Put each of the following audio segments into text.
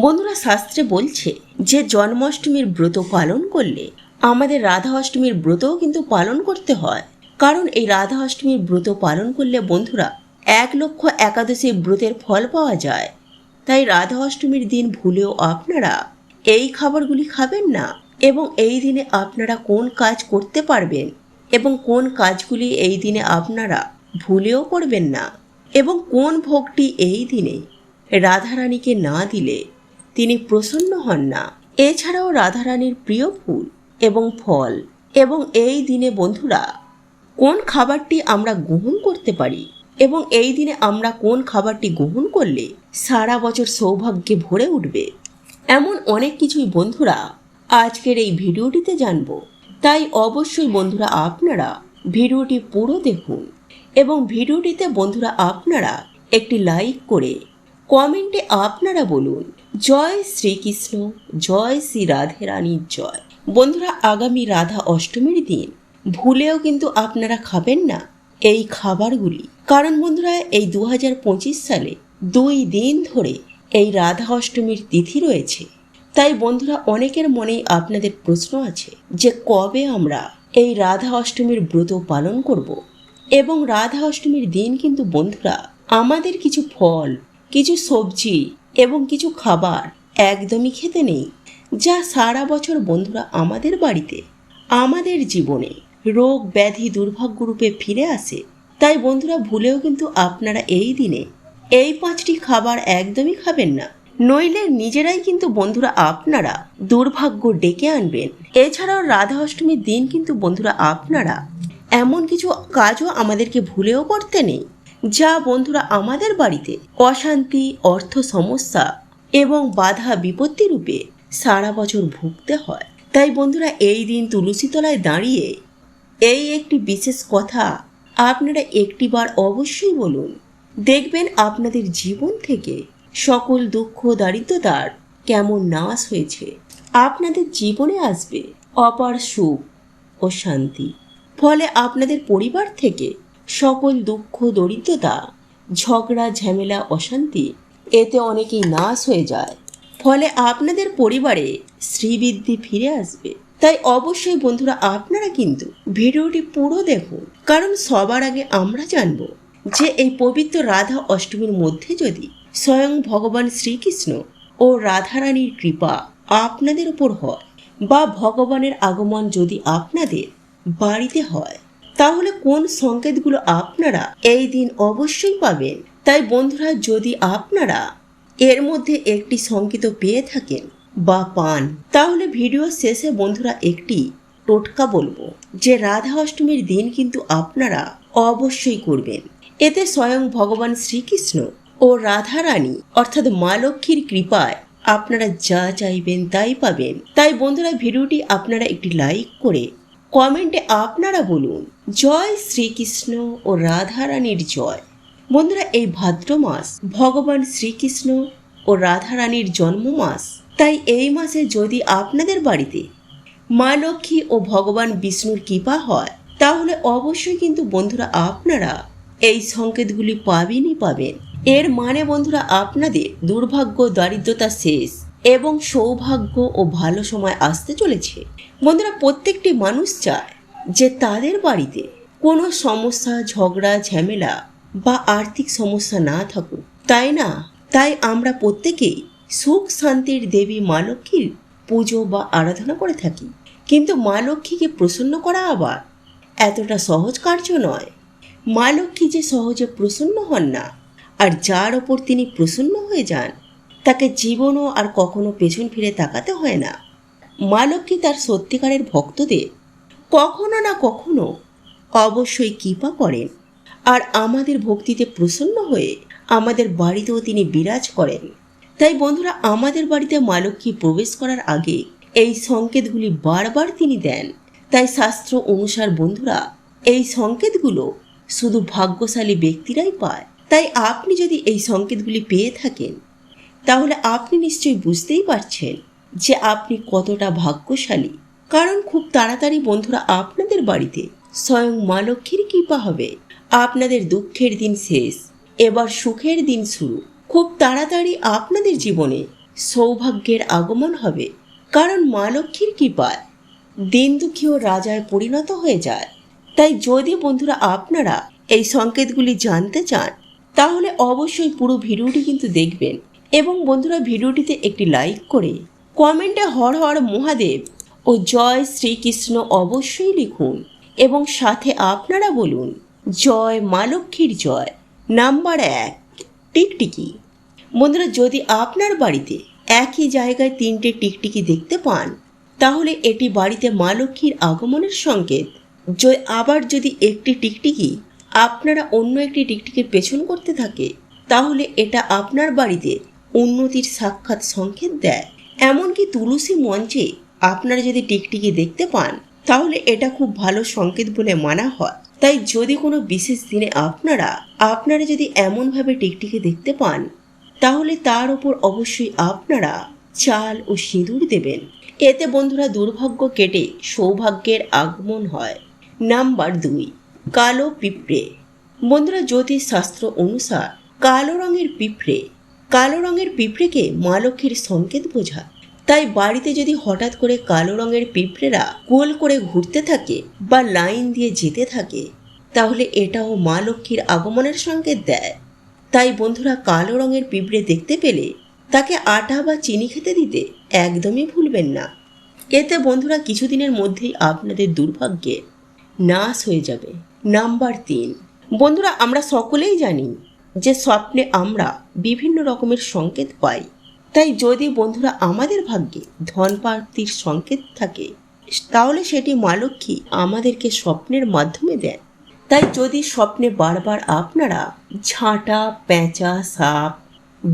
বন্ধুরা শাস্ত্রে বলছে যে জন্মাষ্টমীর ব্রত পালন করলে আমাদের রাধা অষ্টমীর ব্রতও কিন্তু পালন করতে হয়। কারণ এই রাধা অষ্টমীর ব্রত পালন করলে বন্ধুরা এক লক্ষ একাদশী ব্রতের ফল পাওয়া যায়। তাই রাধা অষ্টমীর দিন ভুলেও আপনারা এই খাবারগুলি খাবেন না এবং এই দিনে আপনারা কোন কাজ করতে পারবেন এবং কোন কাজগুলি এই দিনে আপনারা ভুলেও করবেন না এবং কোন ভোগটি এই দিনে রাধারানীকে না দিলে তিনি প্রসন্ন হন না। এছাড়াও রাধারানীর প্রিয় ফুল এবং ফল। এবং এই দিনে বন্ধুরা, কোন খাবারটি আমরা গ্রহণ করতে পারি? এবং এই দিনে আমরা কোন খাবারটি গ্রহণ করলে সারা বছর সৌভাগ্যে ভরে উঠবে? এমন অনেক কিছুই বন্ধুরা, আজকের এই ভিডিওটিতে জানব। তাই অবশ্যই বন্ধুরা আপনারা ভিডিওটি পুরো দেখুন এবং ভিডিওটিতে বন্ধুরা আপনারা একটি লাইক করে কমেন্টে আপনারা বলুন জয় শ্রীকৃষ্ণ, জয় শ্রী রাধে রানীর জয়। বন্ধুরা, আগামী রাধা অষ্টমীর দিন, ভুলেও কিন্তু আপনারা খাবেন না এই খাবারগুলি। কারণ বন্ধুরা, এই দু হাজার পঁচিশ সালে দুই দিন ধরে এই রাধা অষ্টমীর তিথি রয়েছে। তাই বন্ধুরা, অনেকের মনেই আপনাদের প্রশ্ন আছে যে কবে আমরা এই রাধা অষ্টমীর ব্রত পালন করব। এবং রাধা অষ্টমীর দিন কিন্তু বন্ধুরা, আমাদের কিছু ফল, কিছু সবজি এবং কিছু খাবার একদমই খেতে নেই, যা সারা বছর বন্ধুরা আমাদের বাড়িতে, আমাদের জীবনে রোগ ব্যাধি দুর্ভাগ্য রূপে ফিরে আসে। তাই বন্ধুরা ভুলেও কিন্তু আপনারা এই দিনে এই পাঁচটি খাবার একদমই খাবেন না। নইলে নিজেরাই কিন্তু বন্ধুরা আপনারা দুর্ভাগ্য ডেকে আনবেন। এছাড়াও রাধা অষ্টমীর দিন কিন্তু বন্ধুরা আপনারা এমন কিছু কাজও আমাদেরকে ভুলেও করতে নেই। যা বন্ধুরা আমাদের বাড়িতে অশান্তি, অর্থ সমস্যা এবং বাধা বিপত্তি রূপে সারা বছর ভুগতে হয়। তাই বন্ধুরা এই দিন তুলসী তলায় দাঁড়িয়ে এই একটি বিশেষ কথা আপনারা একটিবার অবশ্যই বলুন। দেখবেন আপনাদের জীবন থেকে সকল দুঃখ, দারিদ্রতার কেমন নাশ হয়েছে। আপনাদের জীবনে আসবে অপার সুখ ও শান্তি। ফলে আপনাদের পরিবার থেকে সকল দুঃখ, দরিদ্রতা, ঝগড়া, ঝামেলা, অশান্তি এতে অনেকেই নাশ হয়ে যায়। ফলে আপনাদের পরিবারে শ্রীবৃদ্ধি ফিরে আসবে। তাই অবশ্যই বন্ধুরা, আপনারা কিন্তু ভিডিওটি পুরো দেখুন। কারণ সবার আগে আমরা জানব যে এই পবিত্র রাধা অষ্টমীর মধ্যে যদি স্বয়ং ভগবান শ্রীকৃষ্ণ ও রাধারানীর কৃপা আপনাদের উপর হয় বা ভগবানের আগমন যদি আপনাদের বাড়িতে হয় তাহলে কোন সংকেতগুলো আপনারা এই দিন অবশ্যই পাবেন? তাই বন্ধুরা, যদি আপনারা এর মধ্যে একটি সংকেত পেয়ে থাকেন বা পান, তাহলে ভিডিও শেষে বন্ধুরা একটি টোটকা বলব, যে রাধা অষ্টমীর দিন কিন্তু আপনারা অবশ্যই করবেন। এতে স্বয়ং ভগবান শ্রীকৃষ্ণ ও রাধা রানী অর্থাৎ মা লক্ষ্মীর কৃপায় আপনারা যা চাইবেন তাই পাবেন। তাই বন্ধুরা, ভিডিওটি আপনারা একটি লাইক করে কমেন্টে আপনারা বলুন জয় শ্রীকৃষ্ণ ও রাধা রানীর জয়। বন্ধুরা, এই ভাদ্র মাস ভগবান শ্রীকৃষ্ণ ও রাধা রানীর জন্ম মাস তাই এই মাসে যদি আপনাদের বাড়িতে মা লক্ষ্মী ও ভগবান বিষ্ণুর কৃপা হয়, তাহলে অবশ্যই কিন্তু বন্ধুরা আপনারা এই সংকেতগুলি পাবেনই পাবেন। এর মানে বন্ধুরা, আপনাদের দুর্ভাগ্য, দারিদ্রতা শেষ এবং সৌভাগ্য ও ভালো সময় আসতে চলেছে। বন্ধুরা, প্রত্যেকটি মানুষ চায় যে তাদের বাড়িতে কোনো সমস্যা, ঝগড়া, ঝামেলা বা আর্থিক সমস্যা না থাকুক, তাই না? তাই আমরা প্রত্যেকেই সুখ শান্তির দেবী মা লক্ষ্মীর পুজো বা আরাধনা করে থাকি। কিন্তু মা লক্ষ্মীকে প্রসন্ন করা আবার এতটা সহজ কার্য নয়। মা লক্ষ্মী যে সহজে প্রসন্ন হন না, আর যার ওপর তিনি প্রসন্ন হয়ে যান, তাকে জীবনও আর কখনো পেছন ফিরে তাকাতে হয় না। মা লক্ষ্মী তার সত্যিকারের ভক্তদের কখনো না কখনো অবশ্যই কৃপা করেন। আর আমাদের ভক্তিতে প্রসন্ন হয়ে আমাদের বাড়িতেও তিনি বিরাজ করেন। তাই বন্ধুরা, আমাদের বাড়িতে মা লক্ষ্মী প্রবেশ করার আগে এই সংকেতগুলি বারবার তিনি দেন। তাই শাস্ত্র অনুসার বন্ধুরা, এই সংকেতগুলো শুধু ভাগ্যশালী ব্যক্তিরাই পায়। তাই আপনি যদি এই সংকেতগুলি পেয়ে থাকেন, তাহলে আপনি নিশ্চয়ই বুঝতেই পারছেন যে আপনি কতটা ভাগ্যশালী। কারণ খুব তাড়াতাড়ি বন্ধুরা আপনাদের বাড়িতে স্বয়ং মা লক্ষ্মীর কৃপা হবে। আপনাদের দুঃখের দিন শেষ, এবার সুখের দিন শুরু। খুব তাড়াতাড়ি আপনাদের জীবনে সৌভাগ্যের আগমন হবে, কারণ মা লক্ষ্মীর কৃপায় দিন দুঃখীও রাজায় পরিণত হয়ে যায়। তাই যদি বন্ধুরা আপনারা এই সংকেতগুলি জানতে চান, তাহলে অবশ্যই পুরো ভিডিওটি কিন্তু দেখবেন। এবং বন্ধুরা ভিডিওটিতে একটি লাইক করে কমেন্টে হর হর মহাদেব ও জয় শ্রীকৃষ্ণ অবশ্যই লিখুন এবং সাথে আপনারা বলুন, জয় মা লক্ষ্মীর জয়। নাম্বার এক, টিকটিকি। বন্ধুরা, যদি আপনার বাড়িতে একই জায়গায় তিনটে টিকটিকি দেখতে পান, তাহলে এটি বাড়িতে মা লক্ষ্মীর আগমনের সংকেত। য- আবার যদি একটি টিকটিকি আপনারা অন্য একটি টিকটিকির পেছন করতে থাকে, তাহলে এটা আপনার বাড়িতে উন্নতির সাক্ষাৎ সংকেত দেয়। এমনকি তুলসী মঞ্চে আপনারা যদি টিকটিকি দেখতে পান, তাহলে এটা খুব ভালো সংকেত বলে মানা হয়। তাই যদি কোনো বিশেষ দিনে আপনারা আপনারা যদি এমনভাবে টিকটিকি দেখতে পান, তাহলে তার উপর অবশ্যই আপনারা চাল ও সিঁদুর দেবেন। এতে বন্ধুরা দুর্ভাগ্য কেটে সৌভাগ্যের আগমন হয়। নাম্বার দুই, কালো পিঁপড়ে। বন্ধুরা জ্যোতিষ শাস্ত্র অনুসার কালো রঙের পিঁপড়ে, কালো রঙের পিঁপড়েকে মা লক্ষ্মীর সংকেত বোঝায়। তাই বাড়িতে যদি হঠাৎ করে কালো রঙের পিঁপড়েরা গোল করে ঘুরতে থাকে বা লাইন দিয়ে যেতে থাকে, তাহলে এটাও মা লক্ষ্মীর আগমনের সংকেত দেয়। তাই বন্ধুরা, কালো রঙের পিঁপড়ে দেখতে পেলে তাকে আটা বা চিনি খেতে দিতে একদমই ভুলবেন না। এতে বন্ধুরা, কিছুদিনের মধ্যেই আপনাদের দুর্ভাগ্যে নাশ হয়ে যাবে। নাম্বার তিন। বন্ধুরা, আমরা সকলেই জানি যে স্বপ্নে আমরা বিভিন্ন রকমের সংকেত পাই। তাই যদি বন্ধুরা আমাদের ভাগ্যে ধন প্রাপ্তির সংকেত থাকে, তাহলে সেটি মা লক্ষ্মী আমাদেরকে স্বপ্নের মাধ্যমে দেন। তাই যদি স্বপ্নে বারবার আপনারা ঝাঁটা, পেঁচা, সাপ,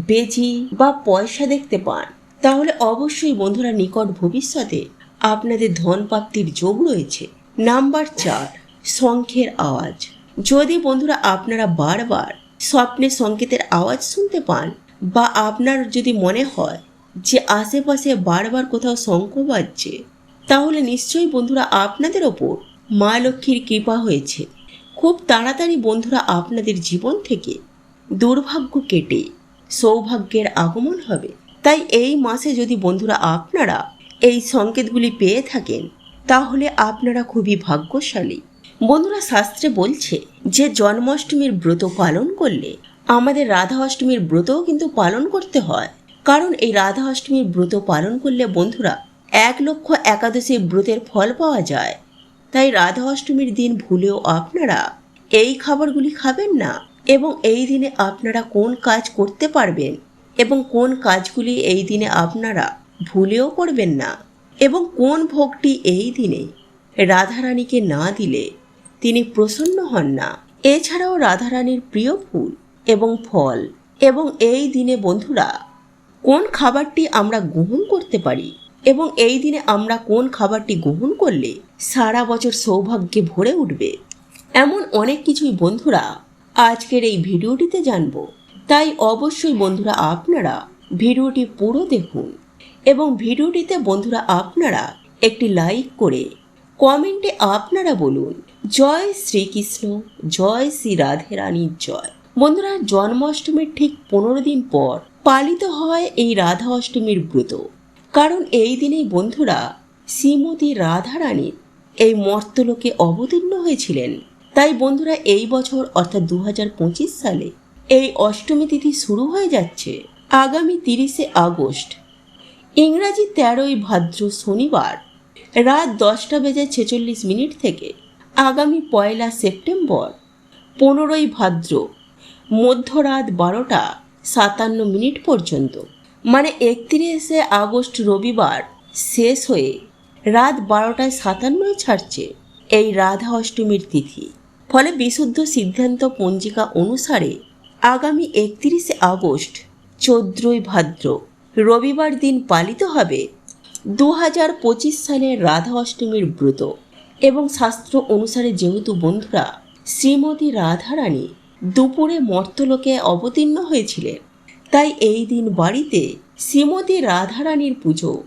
বেজি বা পয়সা দেখতে পান, তাহলে অবশ্যই বন্ধুরা নিকট ভবিষ্যতে আপনাদের ধন প্রাপ্তির যোগ রয়েছে। নাম্বার চার, শঙ্খের আওয়াজ। যদি বন্ধুরা আপনারা বারবার স্বপ্নে সংকেতের আওয়াজ শুনতে পান বা আপনার যদি মনে হয় যে আশেপাশে বারবার কোথাও শঙ্খ বাজছে, তাহলে নিশ্চয়ই বন্ধুরা আপনাদের ওপর মা লক্ষ্মীর কৃপা হয়েছে। খুব তাড়াতাড়ি বন্ধুরা আপনাদের জীবন থেকে দুর্ভাগ্য কেটে সৌভাগ্যের আগমন হবে। তাই এই মাসে যদি বন্ধুরা আপনারা এই সংকেতগুলি পেয়ে থাকেন, তাহলে আপনারা খুবই ভাগ্যশালী। বন্ধুরা শাস্ত্রে বলছে যে জন্মাষ্টমীর ব্রত পালন করলে আমাদের রাধা অষ্টমীর ব্রতও কিন্তু পালন করতে হয়। কারণ এই রাধা অষ্টমীর ব্রত পালন করলে বন্ধুরা, এক লক্ষ একাদশী ব্রতের ফল পাওয়া যায়। তাই রাধা অষ্টমীর দিন ভুলেও আপনারা এই খাবারগুলি খাবেন না এবং এই দিনে আপনারা কোন কাজ করতে পারবেন এবং কোন কাজগুলি এই দিনে আপনারা ভুলেও করবেন না এবং কোন ভোগটি এই দিনে রাধারানীকে না দিলে তিনি প্রসন্ন হন না। এছাড়াও রাধারানীর প্রিয় ফুল এবং ফল। এবং এই দিনে বন্ধুরা, কোন খাবারটি আমরা গ্রহণ করতে পারি? এবং এই দিনে আমরা কোন খাবারটি গ্রহণ করলে সারা বছর সৌভাগ্যে ভরে উঠবে? এমন অনেক কিছুই বন্ধুরা আজকের এই ভিডিওটিতে জানব। তাই অবশ্যই বন্ধুরা আপনারা ভিডিওটি পুরো দেখুন এবং ভিডিওটিতে বন্ধুরা আপনারা একটি লাইক করে কমেন্টে আপনারা বলুন, জয় শ্রীকৃষ্ণ, জয় শ্রী রাধে রানীর জয়। বন্ধুরা, জন্মাষ্টমীর ঠিক পনেরো দিন পর পালিত হয় এই রাধা অষ্টমীর ব্রত। কারণ এই দিনেই বন্ধুরা, শ্রীমতী রাধা রানীর এই মর্তলোকে অবতীর্ণ হয়েছিলেন। তাই বন্ধুরা, এই বছর অর্থাৎ দু হাজার পঁচিশ সালে এই অষ্টমী তিথি শুরু হয়ে যাচ্ছে আগামী তিরিশে আগস্ট। ইংরাজি তেরোই ভাদ্র শনিবার রাত দশটা বেজে ছেচল্লিশ মিনিট থেকে আগামী পয়লা সেপ্টেম্বর পনেরোই ভাদ্র মধ্যরাত বারোটা সাতান্ন মিনিট পর্যন্ত। মানে একত্রিশে আগস্ট রবিবার শেষ হয়ে রাত বারোটায় সাতান্নয় ছাড়ছে এই রাধা অষ্টমীর তিথি। ফলে বিশুদ্ধ সিদ্ধান্ত পঞ্জিকা অনুসারে আগামী একত্রিশে আগস্ট চোদ্দই ভাদ্র রবিবার দিন পালিত হবে দু হাজার পঁচিশ সালের রাধা অষ্টমীর ব্রত। এবং শাস্ত্র অনুসারে যেহেতু বন্ধুরা শ্রীমতী রাধারানী দুপুরে মর্তলোকে অবতীর্ণ হয়েছিলেন তাই এই দিন বাড়িতে শ্রীমতী রাধারানীর পুজো।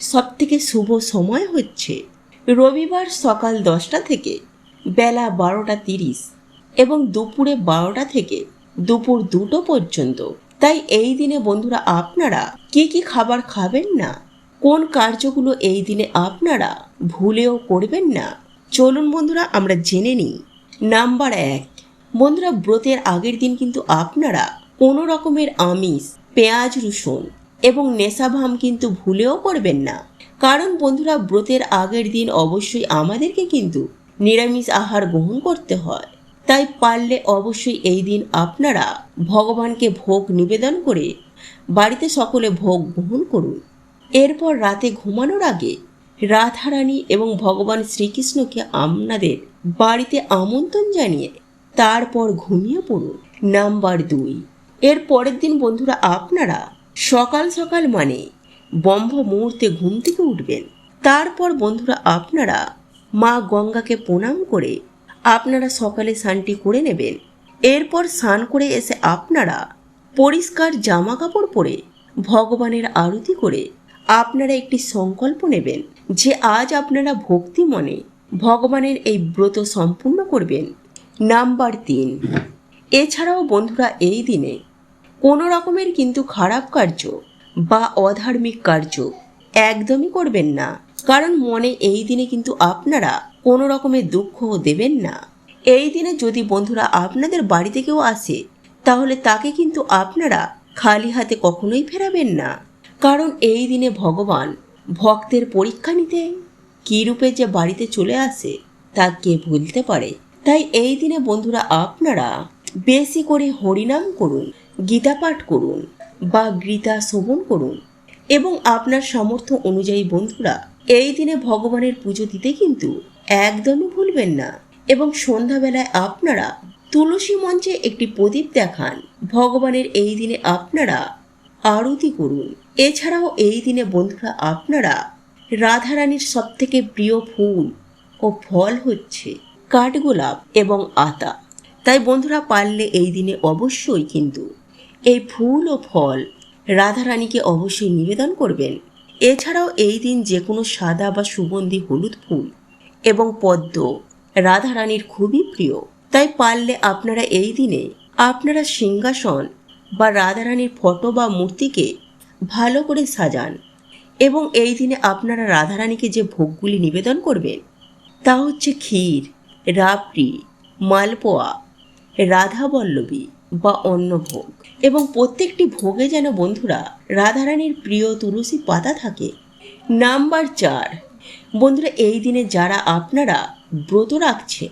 সবথেকে শুভ সময় হচ্ছে রবিবার সকাল দশটা থেকে বেলা বারোটা তিরিশ এবং দুপুরে বারোটা থেকে দুপুর দুটো পর্যন্ত। তাই এই দিনে বন্ধুরা আপনারা কি কি খাবার খাবেন না? কোন কার্যগুলো এই দিনে আপনারা ভুলেও করবেন না? চলুন বন্ধুরা আমরা জেনে নিই। নাম্বার এক বন্ধুরা, ব্রতের আগের দিন কিন্তু আপনারা কোনো রকমের আমিষ, পেঁয়াজ, রসুন এবং নেশাভাম কিন্তু ভুলেও করবেন না। কারণ বন্ধুরা, ব্রতের আগের দিন অবশ্যই আমাদেরকে কিন্তু নিরামিষ আহার গ্রহণ করতে হয়। তাই পারলে অবশ্যই এই দিন আপনারা ভগবানকে ভোগ নিবেদন করে বাড়িতে সকলে ভোগ গ্রহণ করুন। এরপর রাতে ঘুমানোর আগে রাধারানী এবং ভগবান শ্রীকৃষ্ণকে আপনাদের বাড়িতে আমন্ত্রণ জানিয়ে তারপর ঘুমিয়ে পড়ুন। নাম্বার দুই। এর পরের দিন বন্ধুরা আপনারা সকাল সকাল মানে ব্রহ্ম মুহূর্তে ঘুম থেকে উঠবেন। তারপর বন্ধুরা আপনারা মা গঙ্গাকে প্রণাম করে আপনারা সকালে স্নানটি করে নেবেন। এরপর স্নান করে এসে আপনারা পরিষ্কার জামা কাপড় পরে ভগবানের আরতি করে আপনারা একটি সংকল্প নেবেন যে আজ আপনারা ভক্তি মনে ভগবানের এই ব্রত সম্পূর্ণ করবেন। নাম্বার তিন। এছাড়াও বন্ধুরা, এই দিনে কোনো রকমের কিন্তু খারাপ কার্য বা অধার্মিক কার্য একদমই করবেন না। কারণ মনে এই দিনে কিন্তু আপনারা কোনো রকমের দুঃখ দেবেন না। এই দিনে যদি বন্ধুরা আপনাদের বাড়িতে কেউ আসে, তাহলে তাকে কিন্তু আপনারা খালি হাতে কখনোই ফেরাবেন না। কারণ এই দিনে ভগবান ভক্তের পরীক্ষা নিতে, কী রূপে যে বাড়িতে চলে আসে, তা কে ভুলতে পারে? তাই এই দিনে বন্ধুরা আপনারা বেশি করে হরিনাম করুন, গীতা পাঠ করুন বা গীতা শ্রবণ করুন এবং আপনার সামর্থ্য অনুযায়ী বন্ধুরা এই দিনে ভগবানের পুজো দিতে কিন্তু একদমই ভুলবেন না এবং সন্ধ্যাবেলায় আপনারা তুলসী মঞ্চে একটি প্রদীপ দেখান, ভগবানের এই দিনে আপনারা আরতি করুন। এছাড়াও এই দিনে বন্ধুরা আপনারা রাধারানীর সবথেকে প্রিয় ফুল ও ফল হচ্ছে কাঠগোলাপ এবং আতা। তাই বন্ধুরা পারলে এই দিনে অবশ্যই কিন্তু এই ফুল ও ফল রাধারানীকে অবশ্যই নিবেদন করবেন। এছাড়াও এই দিন যে কোনো সাদা বা সুগন্ধি হলুদ ফুল এবং পদ্ম রাধারানীর খুবই প্রিয়। তাই পারলে আপনারা এই দিনে আপনারা সিংহাসন বা রাধারানীর ফটো বা মূর্তিকে ভালো করে সাজান এবং এই দিনে আপনারা রাধারানীকে যে ভোগগুলি নিবেদন করবেন তা হচ্ছে ক্ষীর রাবড়ি, মালপোয়া রাধাবল্লভী বা অন্য ভোগ এবং প্রত্যেকটি ভোগে যেন বন্ধুরা রাধারানীর প্রিয় তুলসী পাতা থাকে। নাম্বার চার। বন্ধুরা, এই দিনে যারা আপনারা ব্রত রাখছে,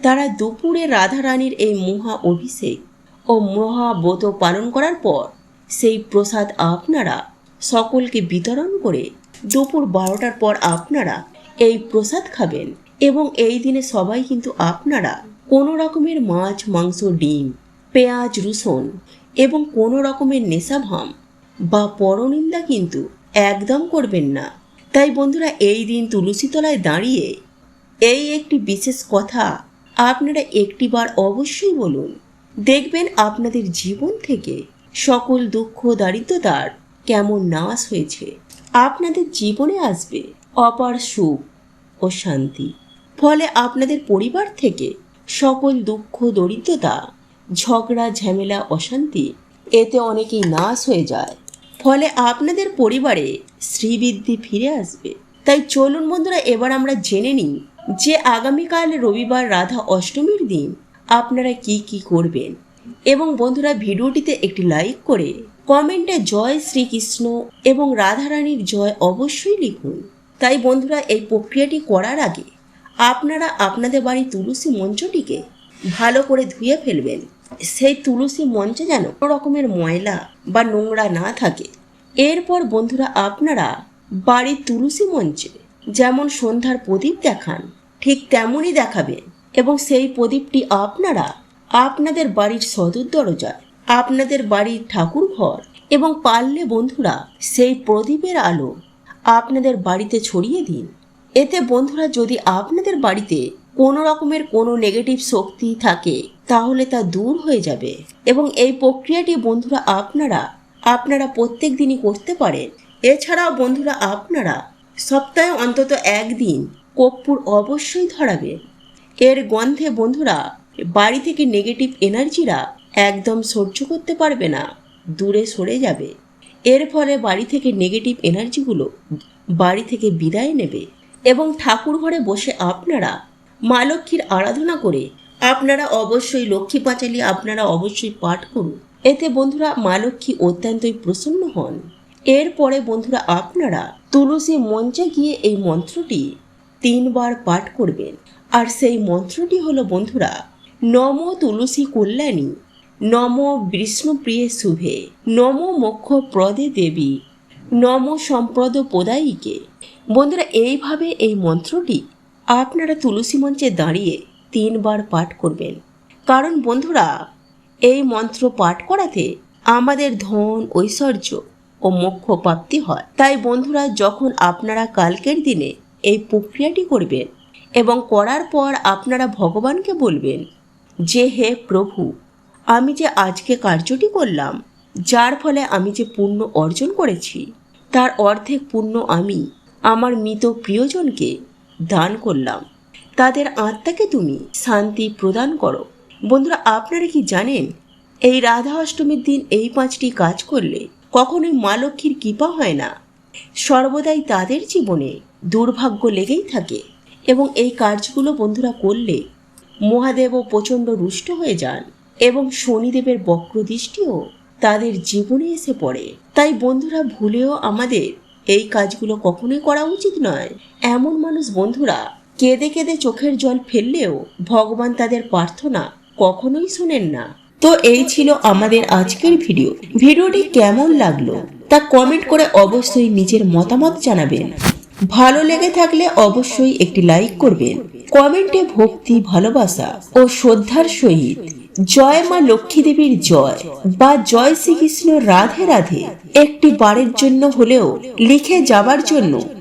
তারা দুপুরে রাধারানীর এই মহা অভিষেক ও মহাব্রত পালন করার পর সেই প্রসাদ আপনারা সকলকে বিতরণ করে দুপুর বারোটার পর আপনারা এই প্রসাদ খাবেন। এবং এই দিনে সবাই কিন্তু আপনারা কোনো রকমের মাছ, মাংস, ডিম, পেঁয়াজ, রসুন এবং কোনো রকমের নেশাভাম বা পরনিন্দা কিন্তু একদম করবেন না। তাই বন্ধুরা, এই দিন তুলসীতলায় দাঁড়িয়ে এই একটি বিশেষ কথা আপনারা একটিবার অবশ্যই বলুন। দেখবেন আপনাদের জীবন থেকে সকল দুঃখ, দারিদ্রতার কেমন নাশ হয়েছে। আপনাদের জীবনে আসবে অপার সুখ ও শান্তি। ফলে আপনাদের পরিবার থেকে সকল দুঃখ, দরিদ্রতা, ঝগড়া, ঝামেলা, অশান্তি এতে অনেকেই নাশ হয়ে যায়। ফলে আপনাদের পরিবারে শ্রীবৃদ্ধি ফিরে আসবে। তাই চলুন বন্ধুরা, এবার আমরা জেনে নিই যে আগামীকাল রবিবার রাধা অষ্টমীর দিন আপনারা কি কি করবেন। এবং বন্ধুরা, ভিডিওটিতে একটি লাইক করে কমেন্টে জয় শ্রীকৃষ্ণ এবং রাধারানীর জয় অবশ্যই লিখুন। তাই বন্ধুরা, এই প্রক্রিয়াটি করার আগে আপনারা আপনাদের বাড়ির তুলসী মঞ্চটিকে ভালো করে ধুয়ে ফেলবেন। সেই তুলসী মঞ্চে যেন কোনো রকমের ময়লা বা নোংরা না থাকে। এরপর বন্ধুরা, আপনারা বাড়ির তুলসী মঞ্চে যেমন সন্ধ্যার প্রদীপ দেখান, ঠিক তেমনই দেখাবেন। এবং সেই প্রদীপটি আপনারা আপনাদের বাড়ির সদর দরজায়, আপনাদের বাড়ির ঠাকুর ঘর এবং পারলে বন্ধুরা, সেই প্রদীপের আলো আপনাদের বাড়িতে ছড়িয়ে দিন। এতে বন্ধুরা যদি আপনাদের বাড়িতে কোনো রকমের কোনো নেগেটিভ শক্তি থাকে, তাহলে তা দূর হয়ে যাবে। এবং এই প্রক্রিয়াটি বন্ধুরা আপনারা আপনারা প্রত্যেক দিনই করতে পারেন। এছাড়াও বন্ধুরা আপনারা সপ্তাহে অন্তত একদিন কর্পূর অবশ্যই ধরাবেন। এর গন্ধে বন্ধুরা বাড়ি থেকে নেগেটিভ এনার্জিরা একদম সহ্য করতে পারবে না, দূরে সরে যাবে। এর ফলে বাড়ি থেকে নেগেটিভ এনার্জিগুলো বাড়ি থেকে বিদায় নেবে। এবং ঠাকুর ঘরে বসে আপনারা মা লক্ষ্মীর আরাধনা করে আপনারা অবশ্যই লক্ষ্মী পাঁচালি আপনারা অবশ্যই পাঠ করুন। এতে বন্ধুরা মা লক্ষ্মী অত্যন্তই প্রসন্ন হন। এরপরে বন্ধুরা আপনারা তুলসী মঞ্চে গিয়ে এই মন্ত্রটি তিনবার পাঠ করবেন। আর সেই মন্ত্রটি হলো বন্ধুরা, নম তুলসী কল্যাণী, নম বিষ্ণুপ্রিয়ে শুভে, নম মোক্ষ প্রদে দেবী, নম সম্প্রদ প্রদায়ীকে বন্ধুরা, এইভাবে এই মন্ত্রটি আপনারা তুলসী মঞ্চে দাঁড়িয়ে তিনবার পাঠ করবেন। কারণ বন্ধুরা, এই মন্ত্র পাঠ করাতে আমাদের ধন, ঐশ্বর্য ও মোক্ষ প্রাপ্তি হয়। তাই বন্ধুরা, যখন আপনারা কালকের দিনে এই প্রক্রিয়াটি করবেন এবং করার পর আপনারা ভগবানকে বলবেন যে, হে প্রভু, আমি যে আজকে কার্যটি করলাম, যার ফলে আমি যে পুণ্য অর্জন করেছি, তার অর্ধেক পুণ্য আমি আমার মৃত প্রিয়জনকে দান করলাম। তাদের আত্মাকে তুমি শান্তি প্রদান করো। বন্ধুরা, আপনারা কি জানেন, এই রাধা অষ্টমীর দিন এই পাঁচটি কাজ করলে কখনোই মা লক্ষ্মীর কৃপা হয় না। সর্বদাই তাদের জীবনে দুর্ভাগ্য লেগেই থাকে এবং এই কাজগুলো বন্ধুরা করলে মহাদেবও প্রচণ্ড রুষ্ট হয়ে যান এবং শনিদেবের বক্রদৃষ্টিও তাদের জীবনে এসে পড়ে। তাই বন্ধুরা, ভুলেও আমাদের এই কাজগুলো কখনোই করা উচিত নয়। এমন মানুষ বন্ধুরা, কেঁদে কেঁদে চোখের জল ফেললেও ভগবান তাদের প্রার্থনা কখনোই শোনেন না। তো এই ছিল আমাদের আজকের ভিডিও। ভিডিওটি কেমন লাগল তা কমেন্ট করে অবশ্যই নিজের মতামত জানাবেন। ভালো লেগে থাকলে অবশ্যই একটি লাইক করবেন। কমেন্টে ভক্তি, ভালোবাসা ও শ্রদ্ধার সহিত জয় মা লক্ষ্মী দেবীর জয় বা জয় শ্রীকৃষ্ণ রাধে রাধে একটি বারের জন্য হলেও লিখে যাবার জন্য